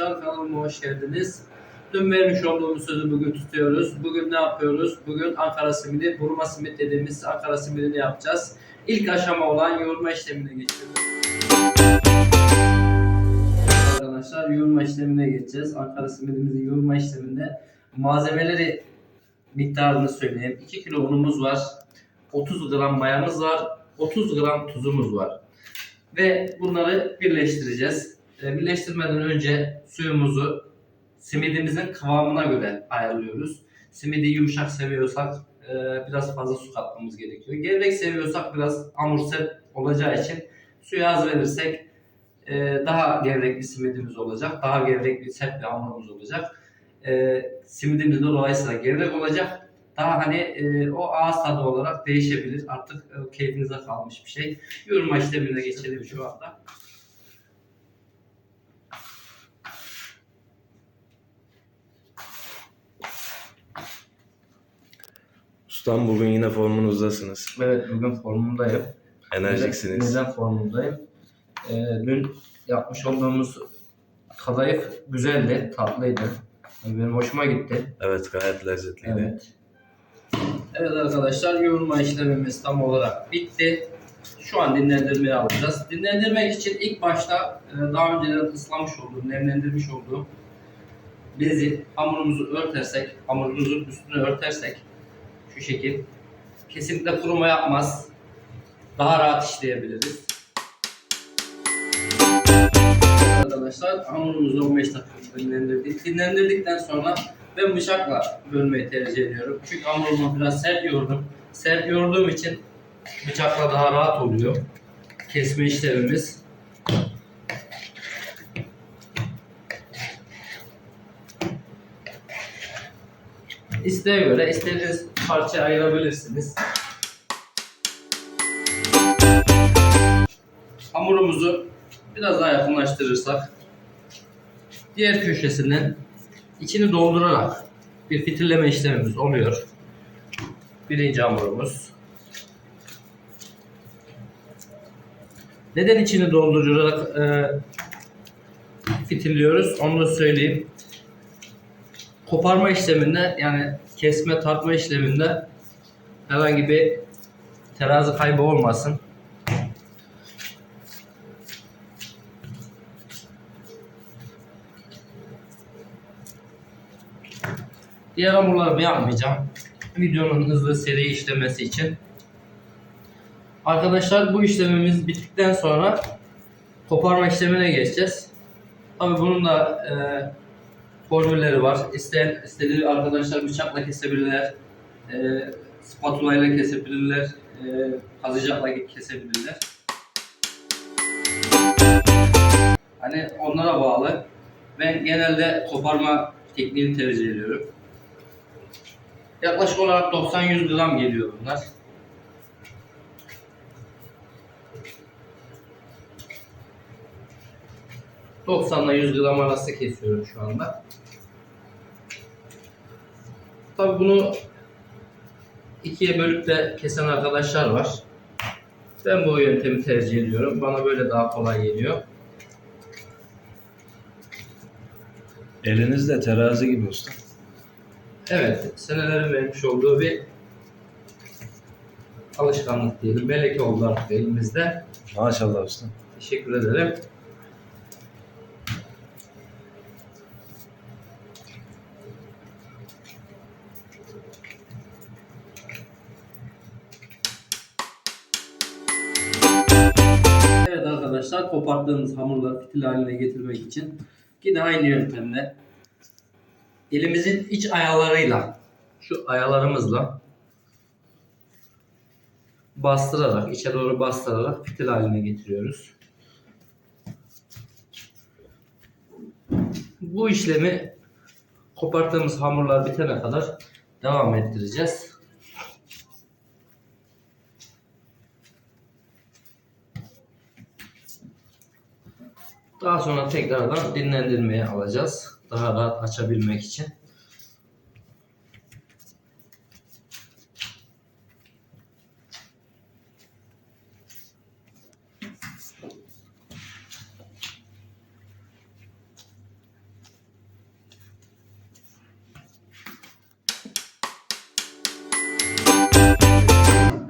arkadaşlar kanalıma hoş geldiniz. Dün vermiş olduğumuz sözü bugün tutuyoruz. Bugün ne yapıyoruz? Bugün Ankara simidi, burma simit dediğimiz Ankara simidini yapacağız. İlk aşama olan yoğurma işlemine geçiyoruz. Arkadaşlar yoğurma işlemine geçeceğiz. Ankara simidimizin yoğurma işleminde malzemeleri miktarını söyleyeyim. 2 kilo unumuz var. 30 gram mayamız var. 30 gram tuzumuz var. Ve bunları birleştireceğiz. E, Birleştirmeden önce suyumuzu simidimizin kıvamına göre ayarlıyoruz. Simidi yumuşak seviyorsak e, biraz fazla su katmamız gerekiyor. Gevrek seviyorsak biraz hamur sert olacağı için suyu az verirsek e, daha gevrek bir simidimiz olacak. Daha gevrek bir sert bir hamurumuz olacak. Simidimiz de dolayısıyla gevrek olacak. Daha hani o ağız tadı olarak değişebilir. Artık keyfinize kalmış bir şey. Yoğurma işlemine geçelim şu anda. Ustam bugün yine formunuzdasınız. Evet bugün formumdayım. Enerjiksiniz. Neden formumdayım? Ee, dün yapmış olduğumuz kadayıf güzeldi, tatlıydı. Yani benim hoşuma gitti. Evet gayet lezzetliydi. Evet. Evet arkadaşlar yoğurma işlemimiz tam olarak bitti. Şu an dinlendirmeye alacağız. Dinlendirmek için ilk başta e, daha önceden ıslamış olduğum, nemlendirmiş olduğum bezi hamurumuzu örtersek, hamurumuzun üstünü örtersek şu şekil kesinlikle kuruma yapmaz. Daha rahat işleyebiliriz. Arkadaşlar hamurumuzu 15 dakika dinlendirdik. Dinlendirdikten sonra ben bıçakla bölmeyi tercih ediyorum. Çünkü hamurumu biraz sert yoğurdum. Sert yoğurduğum için bıçakla daha rahat oluyor. Kesme işlemimiz. İsteğe göre istediğiniz parça ayırabilirsiniz. Hamurumuzu biraz daha yakınlaştırırsak diğer köşesinden içini doldurarak bir fitilleme işlemimiz oluyor. Birinci hamurumuz. Neden içini doldurarak e, fitilliyoruz onu da söyleyeyim. Koparma işleminde yani kesme tartma işleminde herhangi bir terazi kaybı olmasın. Diğer hamurlarımı yapmayacağım. Videonun hızlı seri işlemesi için. Arkadaşlar bu işlemimiz bittikten sonra koparma işlemine geçeceğiz. Tabi bunun da e, formülleri var. İsteyen, istediği arkadaşlar bıçakla kesebilirler. E, spatula ile kesebilirler. E, kazıcakla kesebilirler. Hani onlara bağlı. Ben genelde koparma tekniğini tercih ediyorum. Yaklaşık olarak 90-100 gram geliyor bunlar. ...90 ile 100 gram arası kesiyorum şu anda. Tabi bunu ikiye bölüp de kesen arkadaşlar var. Ben bu yöntemi tercih ediyorum. Bana böyle daha kolay geliyor. Eliniz de terazi gibi usta. Evet, senelerin vermiş olduğu bir alışkanlık diyelim. Melek oldu artık elimizde. Maşallah usta. Teşekkür ederim. Arkadaşlar koparttığımız hamurları fitil haline getirmek için yine aynı yöntemle elimizin iç ayalarıyla şu ayalarımızla bastırarak, içe doğru bastırarak fitil haline getiriyoruz. Bu işlemi koparttığımız hamurlar bitene kadar devam ettireceğiz. Daha sonra tekrardan dinlendirmeye alacağız. Daha rahat açabilmek için.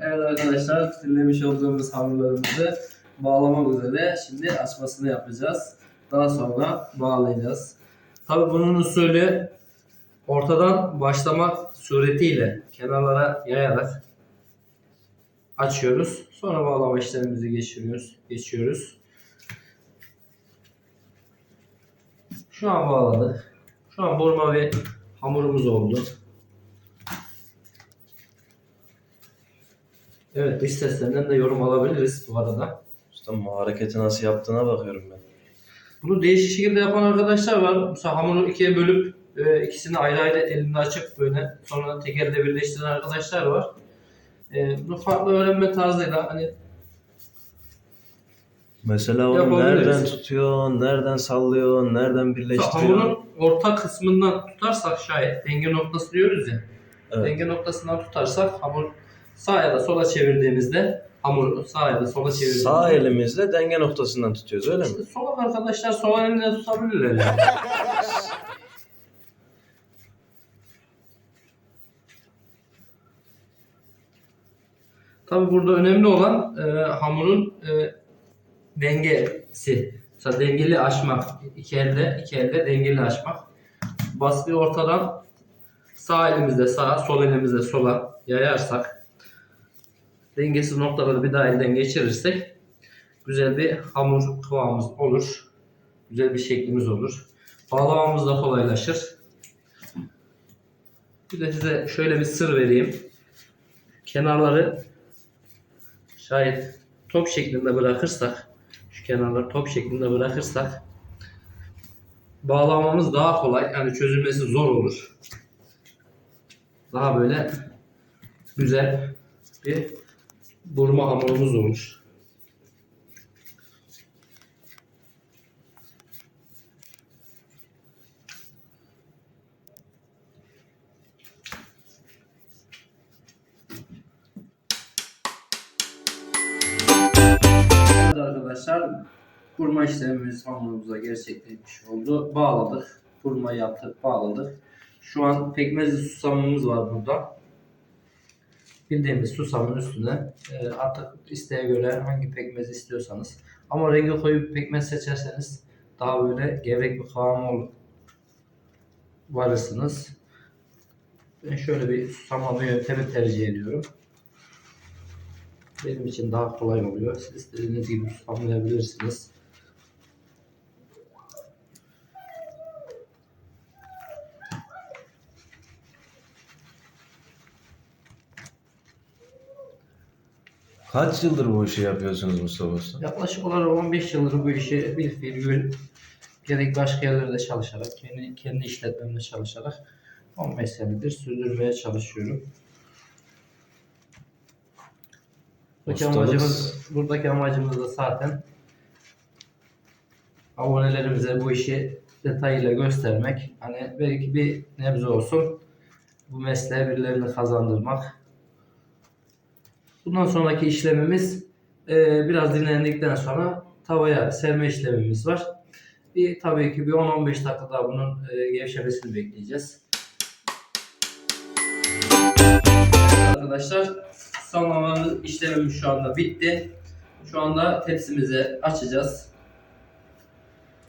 Evet arkadaşlar dinlemiş olduğumuz hamurlarımızı bağlamak üzere. Şimdi açmasını yapacağız. Daha sonra bağlayacağız. Tabi bunun usulü ortadan başlamak suretiyle kenarlara yayarak açıyoruz. Sonra bağlama işlemimizi geçiriyoruz. Geçiyoruz. Şu an bağladık. Şu an burma ve hamurumuz oldu. Evet dış seslerinden de yorum alabiliriz bu arada. Ustam bu hareketi nasıl yaptığına bakıyorum ben. Bunu değişik şekilde yapan arkadaşlar var. Mesela hamuru ikiye bölüp e, ikisini ayrı ayrı elinde açıp böyle sonra tek elde birleştiren arkadaşlar var. E, bunu farklı öğrenme tarzıyla hani Mesela onu Yapabiliriz. nereden tutuyorsun, nereden sallıyorsun, nereden mesela birleştiriyorsun. hamurun orta kısmından tutarsak şayet denge noktası diyoruz ya. Evet. Denge noktasından tutarsak hamur sağa ya da sola çevirdiğimizde hamur sağa ya da sola çevirdiğimizde Sağ elimizle denge noktasından tutuyoruz öyle mi? Sol arkadaşlar sol elimle tutabilirler yani. Tabi burada önemli olan e, hamurun e, dengesi. Mesela dengeli açmak. iki elde, iki elde dengeli açmak. Baskıyı ortadan sağ elimizde sağa, sol elimizde sola yayarsak dengesiz noktaları bir daha elden geçirirsek güzel bir hamur kıvamımız olur. Güzel bir şeklimiz olur. Bağlamamız da kolaylaşır. Bir de size şöyle bir sır vereyim. Kenarları şayet top şeklinde bırakırsak şu kenarları top şeklinde bırakırsak bağlamamız daha kolay. Yani çözülmesi zor olur. Daha böyle güzel bir burma hamurumuz olur. Evet arkadaşlar kurma işlemimiz hamurumuza gerçekleşmiş oldu. Bağladık. Kurma yaptık, bağladık. Şu an pekmezli susamımız var burada. Bildiğimiz susamın üstüne e, artık isteğe göre hangi pekmez istiyorsanız. Ama rengi koyu bir pekmez seçerseniz daha böyle gevrek bir kıvam olur. Varırsınız. Ben şöyle bir susamlama yöntemi tercih ediyorum. Benim için daha kolay oluyor. Siz istediğiniz gibi susamlayabilirsiniz. Kaç yıldır bu işi yapıyorsunuz Mustafa Usta? Yaklaşık olarak 15 yıldır bu işi bir fiil gerek başka yerlerde çalışarak, kendi, kendi işletmemde çalışarak 15 senedir sürdürmeye çalışıyorum. Buradaki Ustalık- amacımız, buradaki amacımız da zaten abonelerimize bu işi detayıyla göstermek. Hani belki bir nebze olsun bu mesleğe birilerini kazandırmak. Bundan sonraki işlemimiz e, biraz dinlendikten sonra tavaya serme işlemimiz var. Bir tabii ki bir 10-15 dakika daha bunun e, gevşemesini bekleyeceğiz. Arkadaşlar susamlama işlemimiz şu anda bitti. Şu anda tepsimizi açacağız.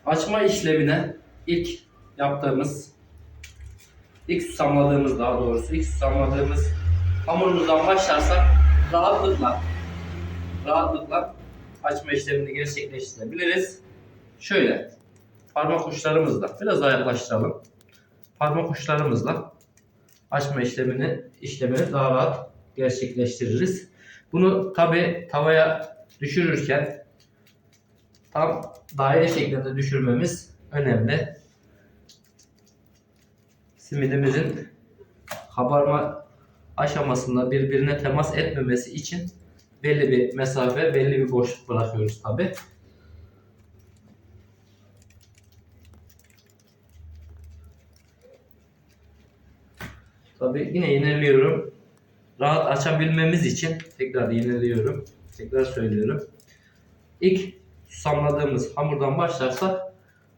Açma işlemine ilk yaptığımız ilk susamladığımız daha doğrusu ilk susamladığımız hamurumuzdan başlarsak rahatlıkla rahatlıkla açma işlemini gerçekleştirebiliriz. Şöyle parmak uçlarımızla biraz daha yaklaştıralım. Parmak uçlarımızla açma işlemini işlemini daha rahat gerçekleştiririz. Bunu tabi tavaya düşürürken tam daire şeklinde düşürmemiz önemli. Simidimizin kabarma aşamasında birbirine temas etmemesi için belli bir mesafe, belli bir boşluk bırakıyoruz tabi. Tabi yine yeniliyorum. Rahat açabilmemiz için tekrar yeniliyorum. Tekrar söylüyorum. İlk susamladığımız hamurdan başlarsak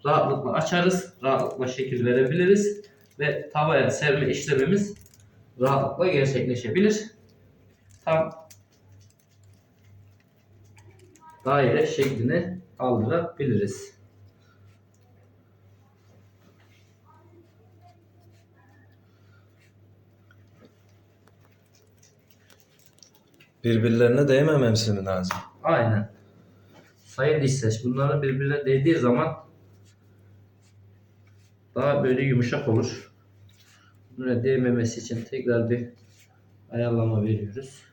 rahatlıkla açarız. Rahatlıkla şekil verebiliriz. Ve tavaya serme işlemimiz rahatlıkla gerçekleşebilir. Tam daire şeklini aldırabiliriz. Birbirlerine değmemesi mi lazım? Aynen. Sayın dişseç bunların birbirine değdiği zaman daha böyle yumuşak olur. Buna değmemesi için tekrar bir ayarlama veriyoruz.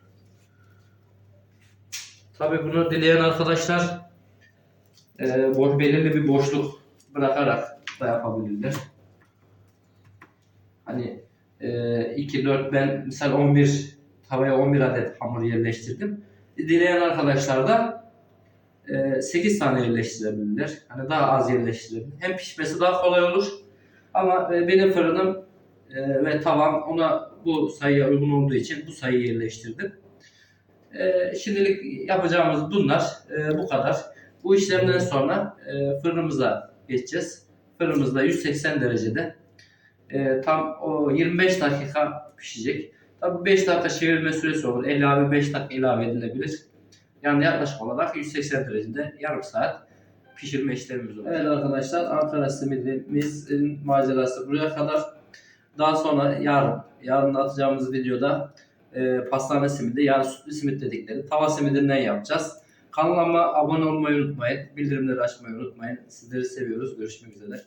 Tabi bunu dileyen arkadaşlar e, boş, belirli bir boşluk bırakarak da yapabilirler. Hani e, 2, 4 ben misal 11 tavaya 11 adet hamur yerleştirdim. Dileyen arkadaşlar da e, 8 tane yerleştirebilirler. Hani daha az yerleştirebilir. Hem pişmesi daha kolay olur. Ama e, benim fırınım e, ve tavam ona bu sayıya uygun olduğu için bu sayıyı yerleştirdim. E, şimdilik yapacağımız bunlar. E, bu kadar. Bu işlemden sonra e, fırınımıza geçeceğiz. Fırınımızda 180 derecede e, tam o 25 dakika pişecek. Tabii 5 dakika çevirme süresi olur. ilave 5 dakika ilave edilebilir. Yani yaklaşık olarak 180 derecede yarım saat pişirme işlemimiz olur. Evet arkadaşlar Ankara simidimizin macerası buraya kadar. Daha sonra yarın, yarın atacağımız videoda e, pastane simidi yani sütlü simit dedikleri tava simidinden yapacağız. Kanalıma abone olmayı unutmayın. Bildirimleri açmayı unutmayın. Sizleri seviyoruz. Görüşmek üzere.